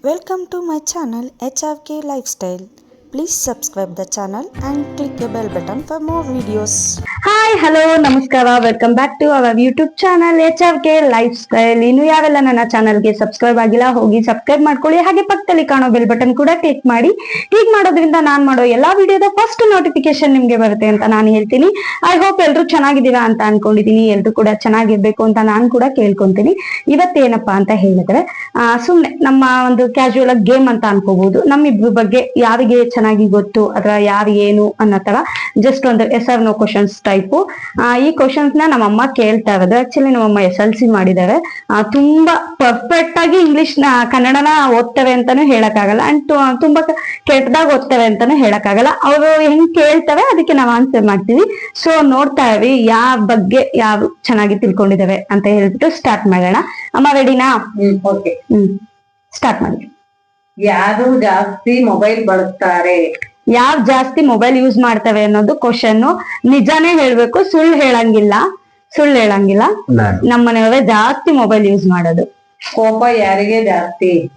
Welcome to my channel HRK Lifestyle. Please subscribe the channel and click the bell button for more videos hi hello ನಮಸ್ಕಾರ welcome back to our YouTube channel H R K lifestyle ಇನ್ನು ಯಾವೆಲ್ಲ ನನ್ನ ಚಾನಲ್ಗೆ subscribe ಆಗಿಲ್ಲ ಹೋಗಿ subscribe ಮಾಡ್ಕೊಳ್ಳಿ. ಹಾಗೆ ಪಕ್ಕದಲ್ಲಿ ಕಾಣೋ ಬೆಲ್ ಬಟನ್ ಕೂಡ ಕ್ಲಿಕ್ ಮಾಡಿ. ಹೀಗ್ ಮಾಡೋದ್ರಿಂದ ನಾನು ಮಾಡೋ ಎಲ್ಲಾ ವಿಡಿಯೋದ ಫಸ್ಟ್ ನೋಟಿಫಿಕೇಶನ್ ನಿಮ್ಗೆ ಬರುತ್ತೆ ಅಂತ ನಾನು ಹೇಳ್ತೀನಿ. ಐ ಹೋಪ್ ಎಲ್ಲರೂ ಚೆನ್ನಾಗಿದ್ದೀರಾ ಅಂತ ಅನ್ಕೊಂಡಿದ್ದೀನಿ. ಎಲ್ಲರೂ ಕೂಡ ಚೆನ್ನಾಗಿರ್ಬೇಕು ಅಂತ ನಾನು ಕೂಡ ಕೇಳ್ಕೊಂತೀನಿ. ಇವತ್ತೇನಪ್ಪಾ ಅಂತ ಹೇಳಿದ್ರೆ ಆ, ಸುಮ್ನೆ ನಮ್ಮ ಒಂದು ಕ್ಯಾಶುವಲ್ ಗೇಮ್ ಅಂತ ಅನ್ಕೋಬಹುದು ನಮ್ಮಿಬ್ರ ಬಗ್ಗೆ ಯಾರಿಗೆ ಚೆನ್ನಾಗಿ ಗೊತ್ತು ಅದರ ಯಾರು ಏನು ಅನ್ನೋ ತರ ಜಸ್ಟ್ ಒಂದು yes or no questions type ಈ ಕ್ವಶನ್ಸ್ನ ನಮ್ಮಮ್ಮ ಕೇಳ್ತಾ ಇರೋದು. ಆಕ್ಚುಲಿ ನಮ್ಮಮ್ಮ ಎಸ್ ಎಲ್ ಸಿ ಮಾಡಿದ್ದಾರೆ. ತುಂಬಾ ಪರ್ಫೆಕ್ಟ್ ಆಗಿ ಇಂಗ್ಲಿಷ್ನ ಕನ್ನಡನ ಓದ್ತವೆ ಅಂತಾನು ಹೇಳಕ್ಕಾಗಲ್ಲ. ಅಂಡ್ ತುಂಬಾ ಕೆಟ್ಟದಾಗ ಓದ್ತವೆ ಅಂತಾನು ಹೇಳಕ್ಕಾಗಲ್ಲ. ಅವರು ಹೆಂಗ್ ಕೇಳ್ತವೆ ಅದಕ್ಕೆ ನಾವು ಆನ್ಸರ್ ಮಾಡ್ತೀವಿ. ಸೊ ನೋಡ್ತಾ ಇವಿ ಯಾವ ಬಗ್ಗೆ ಯಾವ ಚೆನ್ನಾಗಿ ತಿಳ್ಕೊಂಡಿದಾವೆ ಅಂತ ಹೇಳ್ಬಿಟ್ಟು ಸ್ಟಾರ್ಟ್ ಮಾಡೋಣ. ಅಮ್ಮ ರೆಡಿನಾ ಓಕೆ ಹ್ಮ್ ಸ್ಟಾರ್ಟ್ ಮಾಡಿ. ಯಾರು ಜಾಸ್ತಿ ಮೊಬೈಲ್ ಬಳಸ್ತಾರೆ? ಯಾವ್ ಜಾಸ್ತಿ ಮೊಬೈಲ್ ಯೂಸ್ ಮಾಡ್ತವೆ ಅನ್ನೋದು ಕ್ವಶನ್ ನಿಜಾನೇ ಹೇಳ್ಬೇಕು ಸುಳ್ಳು ಹೇಳಂಗಿಲ್ಲ ಸುಳ್ಳು ಹೇಳಂಗಿಲ್ಲ. ನಮ್ಮ ಮನೆಯವರೇ ಜಾಸ್ತಿ ಮೊಬೈಲ್ ಯೂಸ್ ಮಾಡೋದು. ಕೋಪ ಯಾರಿಗೆ ಜಾಸ್ತಿ?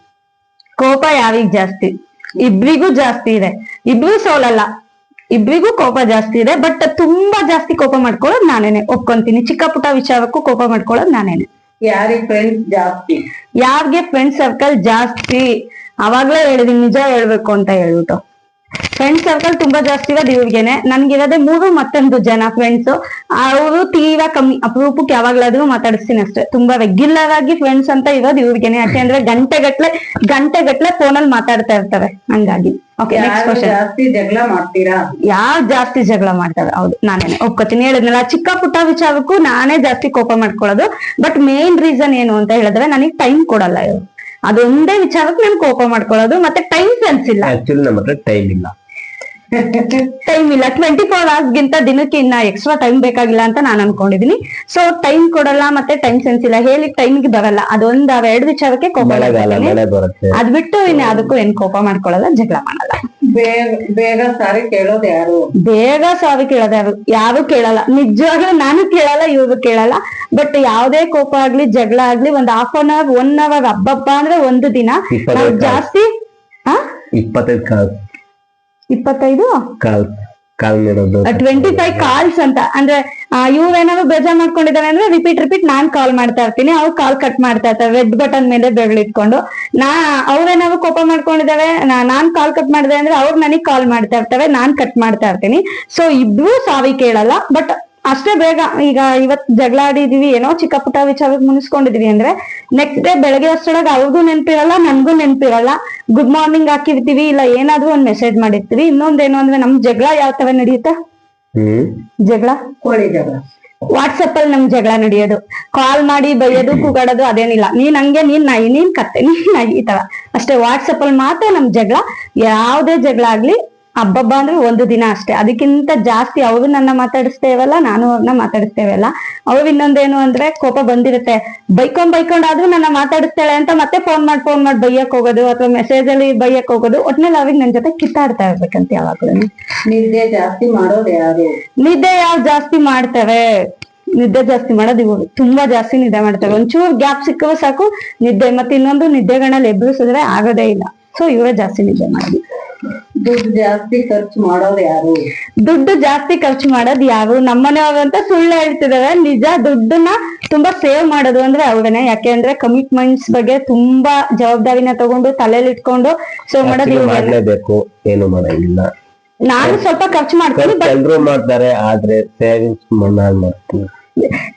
ಕೋಪ ಯಾರಿಗ್ ಜಾಸ್ತಿ? ಇಬ್ರಿಗೂ ಜಾಸ್ತಿ ಇದೆ. ಇಬ್ರು ಸೋಲಲ್ಲ ಇಬ್ರಿಗೂ ಕೋಪ ಜಾಸ್ತಿ ಇದೆ ಬಟ್ ತುಂಬಾ ಜಾಸ್ತಿ ಕೋಪ ಮಾಡ್ಕೊಳ್ಳೋದು ನಾನೇನೆ. ಒಪ್ಕೊಂತೀನಿ. ಚಿಕ್ಕ ಪುಟ್ಟ ವಿಚಾರಕ್ಕೂ ಕೋಪ ಮಾಡ್ಕೊಳ್ಳೋದು ನಾನೇನೆ. ಯಾರಿಗೆ ಫ್ರೆಂಡ್ಸ್ ಜಾಸ್ತಿ? ಯಾರಿಗೆ ಫ್ರೆಂಡ್ ಸರ್ಕಲ್ ಜಾಸ್ತಿ? ಅವಾಗ್ಲೇ ಹೇಳಿದೀನಿ ನಿಜ ಹೇಳ್ಬೇಕು ಅಂತ ಹೇಳ್ಬಿಟ್ಟು. ಫ್ರೆಂಡ್ ಸರ್ಕಲ್ ತುಂಬಾ ಜಾಸ್ತಿ ಇರೋದು ಇವ್ರಿಗೆನೆ ನನ್ಗಿರೋದೆ ಮೂರು ಮತ್ತೊಂದು ಜನ ಫ್ರೆಂಡ್ಸ್ ಅವರು ತೀರಾ ಕಮ್ಮಿ ಅಪರೂಪಕ್ಕೆ ಯಾವಾಗ್ಲಾದ್ರೂ ಮಾತಾಡಿಸ್ತೀನಿ ಅಷ್ಟೇ. ತುಂಬಾ ರೆಗ್ಯುಲರ್ ಆಗಿ ಫ್ರೆಂಡ್ಸ್ ಅಂತ ಇರೋದು ಇವ್ರಿಗೆನೆ ಯಾಕೆಂದ್ರೆ ಗಂಟೆ ಗಟ್ಲೆ ಗಂಟೆ ಗಟ್ಲೆ ಫೋನಲ್ಲಿ ಮಾತಾಡ್ತಾ ಇರ್ತಾರೆ ಹಂಗಾಗಿ. ಓಕೆ ನೆಕ್ಸ್ಟ್ ಕ್ವಶನ್ ಜಾಸ್ತಿ ಜಗಳ ಮಾಡ್ತೀರಾ? ಯಾರ್ ಜಾಸ್ತಿ ಜಗಳ ಮಾಡ್ತಾರೆ? ಹೌದು ನಾನೇನೆ. ಒಪ್ಕೋತೀನಿ. ಹೇಳಿದ್ನಲ್ಲ ಚಿಕ್ಕ ಪುಟ್ಟ ವಿಚಾರಕ್ಕೂ ನಾನೇ ಜಾಸ್ತಿ ಕೋಪ ಮಾಡ್ಕೊಳ್ಳೋದು. ಬಟ್ ಮೇನ್ ರೀಸನ್ ಏನು ಅಂತ ಹೇಳಿದ್ರೆ ನನಗೆ ಟೈಮ್ ಕೊಡಲ್ಲ ಇವರು. ಅದೊಂದೇ ವಿಚಾರಕ್ಕೆ ನಾನು ಕೋಪ ಮಾಡ್ಕೊಳ್ಳೋದು ಮತ್ತೆ ಟೈಮ್ ಸೆನ್ಸ್ ಇಲ್ಲ. ಆಕ್ಚುಲಿ ನಮ್ಮ ಹತ್ರ ಟೈಮ್ ಇಲ್ಲ. ಟೈಮ್ ಇಲ್ಲ. ಟ್ವೆಂಟಿ ಫೋರ್ ಅವರ್ಸ್ ಗಿಂತ ದಿನಕ್ಕೆ ಇನ್ನ ಎಕ್ಸ್ಟ್ರಾ ಟೈಮ್ ಬೇಕಾಗಿಲ್ಲ ಅಂತ ನಾನು ಅನ್ಕೊಂಡಿದೀನಿ. ಸೊ ಟೈಮ್ ಕೊಡಲ್ಲ ಮತ್ತೆ ಟೈಮ್ ಸೆನ್ಸ್ ಇಲ್ಲ. ಹೇಳಿ ಟೈಮ್ಗೆ ಬರಲ್ಲ. ಅದೊಂದ್ ಅವೆರಡು ವಿಚಾರಕ್ಕೆ ಕೋಪ ಅದ್ ಬಿಟ್ಟು ಇನ್ನು ಅದಕ್ಕೂ ಏನ್ ಕೋಪ ಮಾಡ್ಕೊಳಲ್ಲ ಜಗಳ ಮಾಡಲ್ಲ. ಬೇಗ ಬೇಗ ಸಾರಿ ಕೇಳೋದು ಯಾರು? ಬೇಗ ಸಾರಿ ಕೇಳೋದು ಯಾರು? ಯಾರು ಕೇಳಲ್ಲ. ನಿಜವಾಗ್ಲೂ ನಾನು ಕೇಳಲ್ಲ ಇವ್ರು ಕೇಳಲ್ಲ. ಬಟ್ ಯಾವ್ದೇ ಕೋಪ ಆಗ್ಲಿ ಜಗಳ ಆಗ್ಲಿ ಒಂದ್ half an hour one hour ಹಬ್ಬಬ್ಬ ಅಂದ್ರೆ ಒಂದು ದಿನ. ನಾವು ಜಾಸ್ತಿ ಇಪ್ಪತ್ತೈದು ಇಪ್ಪತ್ತೈದು? ಕಾಲ್ ಕಾಲ್ ನೀಡೋದು ಟ್ವೆಂಟಿ ಫೈವ್ ಕಾಲ್ಸ್ ಅಂತ. ಅಂದ್ರೆ ಇವ್ರೇನಾದ್ರು ಬೇಜಾರ್ ಮಾಡ್ಕೊಂಡಿದ್ದಾರೆ ಅಂದ್ರೆ ರಿಪೀಟ್ ರಿಪೀಟ್ ನಾನ್ ಕಾಲ್ ಮಾಡ್ತಾ ಇರ್ತೀನಿ. ಅವ್ರು ಕಾಲ್ ಕಟ್ ಮಾಡ್ತಾ ಇರ್ತಾರೆ ರೆಡ್ ಬಟನ್ ಮೇಲೆ ಬೆರಳಿಟ್ಕೊಂಡು ನಾ ಅವ್ರೇನಾದ್ರು ಕೋಪ ಮಾಡ್ಕೊಂಡಿದ್ದಾರೆ ನಾನ್ ಕಾಲ್ ಕಟ್ ಮಾಡಿದೆ ಅಂದ್ರೆ ಅವ್ರು ನನಗೆ ಕಾಲ್ ಮಾಡ್ತಾ ಇರ್ತವೆ ನಾನ್ ಕಟ್ ಮಾಡ್ತಾ ಇರ್ತೀನಿ. ಸೊ ಇಬ್ರು ಸಾವಿ ಕೇಳಲ್ಲ ಬಟ್ ಅಷ್ಟೇ ಬೇಗ ಈಗ ಇವತ್ ಜಗಳ ಆಡಿದೀವಿ ಏನೋ ಚಿಕ್ಕ ಪುಟ್ಟ ವಿಚಾರಕ್ಕೆ ಮುನಿಸ್ಕೊಂಡಿದೀವಿ ಅಂದ್ರೆ ನೆಕ್ಸ್ಟ್ ಡೇ ಬೆಳಗ್ಗೆ ಅಷ್ಟೊಳಗೆ ಅವ್ರಿಗೂ ನೆನ್ಪಿರಲ್ಲ ನನ್ಗೂ ನೆನ್ಪಿರಲ್ಲ. ಗುಡ್ ಮಾರ್ನಿಂಗ್ ಹಾಕಿರ್ತೀವಿ ಇಲ್ಲ ಏನಾದ್ರೂ ಒಂದ್ ಮೆಸೇಜ್ ಮಾಡಿರ್ತೀವಿ. ಇನ್ನೊಂದೇನು ಅಂದ್ರೆ ನಮ್ ಜಗಳ ಯಾವ ತರ ನಡೆಯುತ್ತೆ? ಜಗಳ? ಕೋಳಿ ಜಗಳ. ವಾಟ್ಸಪ್ ಅಲ್ಲಿ ನಮ್ ಜಗಳ ನಡೆಯೋದು. ಕಾಲ್ ಮಾಡಿ ಬೈಯೋದು ಕೂಗಾಡೋದು ಅದೇನಿಲ್ಲ. ನೀನ್ ಹಂಗೆ ನೀನ್ ನಾಯಿ ನೀನ್ ಕತ್ತೆ ನೀನ್ ನಾಯಿ ಈ ತರ. ಅಷ್ಟೇ ವಾಟ್ಸಪ್ ಅಲ್ಲಿ ಮಾತ್ರ ನಮ್ ಜಗಳ. ಯಾವ್ದೇ ಜಗಳ ಆಗ್ಲಿ ಹಬ್ಬಬ್ಬ ಅಂದ್ರೆ ಒಂದು ದಿನ ಅಷ್ಟೇ. ಅದಕ್ಕಿಂತ ಜಾಸ್ತಿ ಅವರು ನನ್ನ ಮಾತಾಡಿಸ್ತೇವಲ್ಲ ನಾನು ಅವ್ರನ್ನ ಮಾತಾಡಿಸ್ತೇವಲ್ಲ. ಅವ್ರು ಇನ್ನೊಂದೇನು ಅಂದ್ರೆ ಕೋಪ ಬಂದಿರುತ್ತೆ. ಬೈಕೊಂಡ್ ಬೈಕೊಂಡಾದ್ರೂ ನನ್ನ ಮಾತಾಡಿಸ್ತಾಳೆ ಅಂತ ಮತ್ತೆ ಫೋನ್ ಮಾಡಿ ಫೋನ್ ಮಾಡಿ ಬೈಯಕ್ ಹೋಗೋದು ಅಥವಾ ಮೆಸೇಜ್ ಅಲ್ಲಿ ಬೈಯಕ್ ಹೋಗೋದು ಒಟ್ನಲ್ಲಿ ಅವ್ರಿಗೆ ನನ್ ಜೊತೆ ಕಿತ್ತಾಡ್ತಾ ಇರ್ಬೇಕಂತ ಯಾವಾಗ್ಲೂ. ನಿದ್ದೆ ಜಾಸ್ತಿ ಮಾಡೋದು ಯಾರು? ನಿದ್ದೆ ಯಾವ್ ಜಾಸ್ತಿ ಮಾಡ್ತೇವೆ? ನಿದ್ದೆ ಜಾಸ್ತಿ ಮಾಡೋದು ಇವರು. ತುಂಬಾ ಜಾಸ್ತಿ ನಿದ್ದೆ ಮಾಡ್ತೇವೆ. ಒಂಚೂರು ಗ್ಯಾಪ್ ಸಿಕ್ಕವ ಸಾಕು ನಿದ್ದೆ. ಮತ್ತೆ ಇನ್ನೊಂದು ನಿದ್ದೆಗಳನ್ನ ಎಬ್ಬಿಸಿದ್ರೆ ಆಗೋದೇ ಇಲ್ಲ. ಸೊ ಇವರೇ ಜಾಸ್ತಿ ನಿದ್ದೆ ಮಾಡೋದು. ದುಡ್ಡು ಜಾಸ್ತಿ ಖರ್ಚು ಮಾಡೋದು ಯಾರು? ದುಡ್ಡು ಜಾಸ್ತಿ ಖರ್ಚು ಮಾಡೋದು ಯಾರು? ನಮ್ಮನೆಯವ್ರಂತ ಅಂತ ಸುಳ್ಳು ಹೇಳ್ತಿದಾರೆ. ನಿಜ ದುಡ್ಡನ್ನ ತುಂಬಾ ಸೇವ್ ಮಾಡೋದು ಅಂದ್ರೆ ಅವ್ರನ್ನ ಯಾಕೆ ಅಂದ್ರೆ ಕಮಿಟ್ಮೆಂಟ್ಸ್ ಬಗ್ಗೆ ತುಂಬಾ ಜವಾಬ್ದಾರಿನ ತಗೊಂಡು ತಲೆಯಲ್ಲಿ ಇಟ್ಕೊಂಡು ಸೇವ್ ಮಾಡೋದು Actually ಇವ್ರೇನೆ. ಮಾಡ್ಲೇಬೇಕು ಏನು ಮಾಡಿಲ್ಲ ನಾನು ಸ್ವಲ್ಪ ಖರ್ಚು ಮಾಡ್ತೀನಿ ಬಟ್ ಎಲ್ರು ಮಾಡ್ತಾರೆ ಆದ್ರೆ ಸೇವಿಂಗ್ಸ್ ನಾನು ಮಾಡ್ತೀನಿ.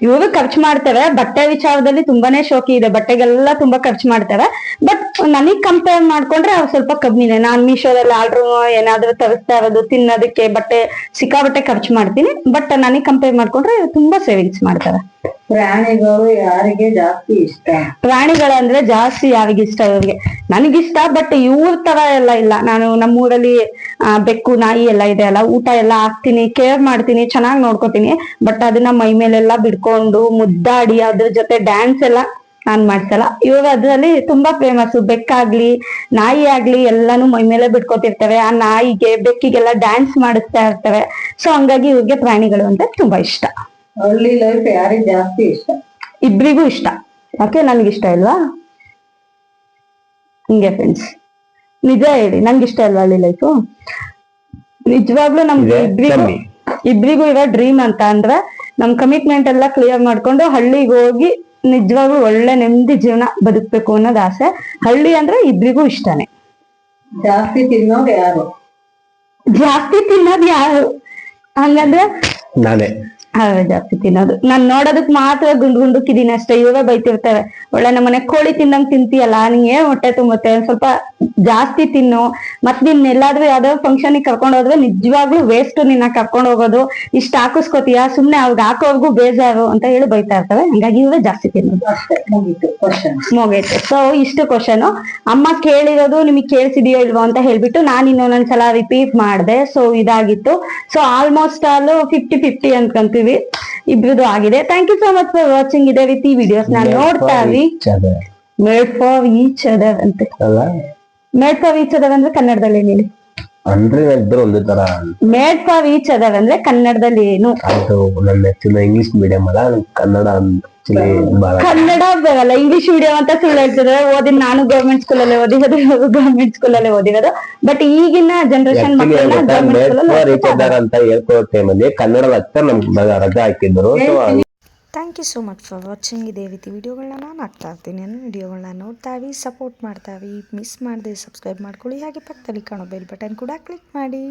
ಇವರು ಖರ್ಚು ಮಾಡ್ತೇವೆ. ಬಟ್ಟೆ ವಿಚಾರದಲ್ಲಿ ತುಂಬಾನೇ ಶೋಕಿ ಇದೆ. ಬಟ್ಟೆಗೆಲ್ಲ ತುಂಬಾ ಖರ್ಚು ಮಾಡ್ತೇವೆ. ಬಟ್ ನನಗ್ ಕಂಪೇರ್ ಮಾಡ್ಕೊಂಡ್ರೆ ಅವ್ರು ಸ್ವಲ್ಪ ಕಮ್ಮಿನೇ ನಾನ್ ಮೀಶೋದಲ್ಲಿ ಆರ್ಡರ್ ಏನಾದ್ರೂ ತರಿಸ್ತಾ ಇರೋದು, ತಿನ್ನೋದಕ್ಕೆ ಬಟ್ಟೆ ಸಿಕ್ಕಾಬಟ್ಟೆ ಖರ್ಚು ಮಾಡ್ತೀನಿ. ಬಟ್ ನನಗ್ ಕಂಪೇರ್ ಮಾಡ್ಕೊಂಡ್ರೆ ತುಂಬಾ ಸೇವಿಂಗ್ಸ್ ಮಾಡ್ತಾರೆ. ಪ್ರಾಣಿಗಳು ಯಾರಿಗೆ ಜಾಸ್ತಿ ಇಷ್ಟ? ಪ್ರಾಣಿಗಳಂದ್ರೆ ಜಾಸ್ತಿ ಯಾರಿಗೆ ಇಷ್ಟ? ಇವ್ರಿಗೆ ನನಗಿಷ್ಟ ಬಟ್ ಇವ್ರ ತರ ಎಲ್ಲ ಇಲ್ಲ. ನಾನು ನಮ್ಮೂರಲ್ಲಿ ಆ, ಬೆಕ್ಕು ನಾಯಿ ಎಲ್ಲ ಇದೆ ಅಲ್ಲ ಊಟ ಎಲ್ಲ ಹಾಕ್ತೀನಿ ಕೇರ್ ಮಾಡ್ತೀನಿ ಚೆನ್ನಾಗಿ ನೋಡ್ಕೋತೀನಿ ಬಟ್ ಅದನ್ನ ಮೈ ಮೇಲೆಲ್ಲ ಬಿಡ್ಕೊಂಡು ಮುದ್ದಾಡಿ ಅದ್ರ ಜೊತೆ ಡ್ಯಾನ್ಸ್ ಎಲ್ಲ ನಾನ್ ಮಾಡ್ಸಲ್ಲ. ಇವಾಗ ಅದ್ರಲ್ಲಿ ತುಂಬಾ ಫೇಮಸ್ ಬೆಕ್ಕಾಗ್ಲಿ ನಾಯಿ ಆಗ್ಲಿ ಎಲ್ಲಾನು ಮೈ ಮೇಲೆ ಬಿಟ್ಕೊತಿರ್ತವೆ. ಆ ನಾಯಿಗೆ ಬೆಕ್ಕಿಗೆಲ್ಲ ಡ್ಯಾನ್ಸ್ ಮಾಡಿಸ್ತಾ ಇರ್ತವೆ. ಸೊ ಹಂಗಾಗಿ ಇವ್ರಿಗೆ ಪ್ರಾಣಿಗಳು ಅಂದ್ರೆ ತುಂಬಾ ಇಷ್ಟ. ಹಳ್ಳಿ ಲೈಫ್ ಯಾರಿಗೆ ಜಾಸ್ತಿ ಇಷ್ಟ? ಇಬ್ರಿಗೂ ಇಷ್ಟ. ಯಾಕೆ ಇಷ್ಟ ಇಲ್ವಾ? ಹಿಂಗೆ ಫ್ರೆಂಡ್ಸ್ ನಿಜ ಹೇಳಿ ನಂಗೆ ಇಷ್ಟ ಇಲ್ವಾ ಹಳ್ಳಿ ಲೈಫು ನಿಜವಾಗ್ಲೂ ನಮ್ಗೆ ಇಬ್ರಿಗೂ. ಇಬ್ರಿಗೂ ಇರೋ ಡ್ರೀಮ್ ಅಂತ ಅಂದ್ರೆ ನಮ್ ಕಮಿಟ್ಮೆಂಟ್ ಎಲ್ಲ ಕ್ಲಿಯರ್ ಮಾಡ್ಕೊಂಡು ಹಳ್ಳಿಗೆ ಹೋಗಿ ನಿಜವಾಗ್ಲೂ ಒಳ್ಳೆ ನೆಮ್ಮದಿ ಜೀವನ ಬದುಕ್ಬೇಕು ಅನ್ನೋದು ಆಸೆ. ಹಳ್ಳಿ ಅಂದ್ರೆ ಇಬ್ರಿಗೂ ಇಷ್ಟನೇ. ಜಾಸ್ತಿ ತಿನ್ನೋದು ಯಾರು? ಜಾಸ್ತಿ ತಿನ್ನೋದು ಯಾರು? ಹಂಗಂದ್ರೆ ನಾನೇ. ಜಾಸ್ತಿ ತಿನ್ನೋದು ನಾನ್ ನೋಡೋದಕ್ ಮಾತ್ರ ಗುಂಡ್ ಗುಂಡುಕಿದೀನಿ ಅಷ್ಟೇ ಇವಾಗ ಬೈತಿರ್ತೇವೆ ಒಳ್ಳೆ ನಮ್ಮನೆ ಕೋಳಿ ತಿಂದಂಗ್ ತಿಂತೀಯಲ್ಲ ನಿಂಗೆ ಏನ್ ಹೊಟ್ಟೆ ತುಂಬುತ್ತೆ ಸ್ವಲ್ಪ ಜಾಸ್ತಿ ತಿನ್ನು. ಮತ್ ನಿನ್ ಎಲ್ಲಾದ್ರೂ ಯಾವ್ದೋ ಫಂಕ್ಷನ್ ಕರ್ಕೊಂಡ್ ಹೋದ್ರೆ ನಿಜವಾಗ್ಲೂ ವೇಸ್ಟ್ ನಿನ್ನ ಕರ್ಕೊಂಡ್ ಹೋಗೋದು. ಇಷ್ಟ ಹಾಕಿಸ್ಕೋತೀಯ? ಸುಮ್ನೆ ಅವ್ರಿಗೆ ಹಾಕೋರ್ಗು ಬೇಜಾರು ಅಂತ ಹೇಳಿ ಬೈತಾ ಇರ್ತವೆ ಹಂಗಾಗಿ ಇವೇ ಜಾಸ್ತಿ ತಿನ್ನೋದು. ಮುಗೀತು ಸೊ ಇಷ್ಟು ಕ್ವಶನ್ ಅಮ್ಮ ಕೇಳಿರೋದು ನಿಮಗೆ ಕೇಳಿಸಿದೆಯೋ ಇಲ್ವೋ ಅಂತ ಹೇಳ್ಬಿಟ್ಟು ನಾನು ಇನ್ನೊಂದ್ಸಲ ರಿಪೀಟ್ ಮಾಡಿದೆ. ಸೊ ಇದಾಗಿತ್ತು. So almost all fifty fifty ಅನ್ಕೊಂತೀವಿ ಇಬ್ರದ್ದು ಆಗಿದೆ. Thank you so much for watching ಇದೇ ರೀತಿ ವಿಡಿಯೋಸ್ ನಾನು ನೋಡ್ತಾ ಚದ ಮೇಡ್ ಫಾರ್ ಈಚ್ ಅದರ್ ಅಂತ. ಮೇಡ್ ಫಾರ್ ಈಚ್ ಅದರ್ ಅಂದ್ರೆ ಕನ್ನಡದಲ್ಲಿ ಹೇಳಿ ಅಂದ್ರೆ ಇಬ್ಬರು ಒಂದೇ ತರ. ಮೇಡ್ ಫಾರ್ ಈಚ್ ಅದರ್ ಅಂದ್ರೆ ಕನ್ನಡದಲ್ಲಿ ಏನು? ಅದು ನನ್ನ ಆಕ್ಚುಲಿ ಇಂಗ್ಲಿಷ್ ಮೀಡಿಯಂ ಅಲ್ಲ ನಂಗ್ ಕನ್ನಡ ಆಕ್ಚುಲಿ ಕನ್ನಡ ಬರಲ್ಲ ಇಂಗ್ಲಿಷ್ ಮೀಡಿಯಂ ಅಂತ ಸುಳ್ಳು ಹೇಳ್ತಿದ್ರೆ ಓದಿದ್ ನಾನು ಗೌರ್ಮೆಂಟ್ ಸ್ಕೂಲಲ್ಲೇ ಓದಿರೋದು ಸ್ಕೂಲ್ ಸ್ಕೂಲಲ್ಲೇ ಓದಿರೋದು. ಬಟ್ ಈಗಿನ ಜನರೇಷನ್ ಮಕ್ಕಳನ್ನ ಗೌರ್ಮೆಂಟ್ ಸ್ಕೂಲಲ್ಲಿ ರೀಚ್ ಅಂತ ಹೇಳ್ಕೊಡೋ ಟೈಮಲ್ಲಿ ಕನ್ನಡ ಲೆಕ್ಚರ್ ನಮ್ಗೆ ರಜಾ ಹಾಕಿದ್ರು. So thank you so much for watching. ಇದೇ ರೀತಿ ವೀಡಿಯೋಗಳನ್ನ ನಾನು ಹಾಕ್ತಾ ಇರ್ತೀನಿ. ನನ್ನ ವೀಡಿಯೋಗಳನ್ನ ನೋಡ್ತಾ ಇವಿ ಸಪೋರ್ಟ್ ಮಾಡ್ತಾ ಇವಿ ಮಿಸ್ ಮಾಡದೆ ಸಬ್ಸ್ಕ್ರೈಬ್ ಮಾಡ್ಕೊಳ್ಳಿ. ಹಾಗೆ ಪಕ್ಕದಲ್ಲಿ ಕಾಣೋ ಬೆಲ್ ಬಟನ್ ಕೂಡ ಕ್ಲಿಕ್ ಮಾಡಿ.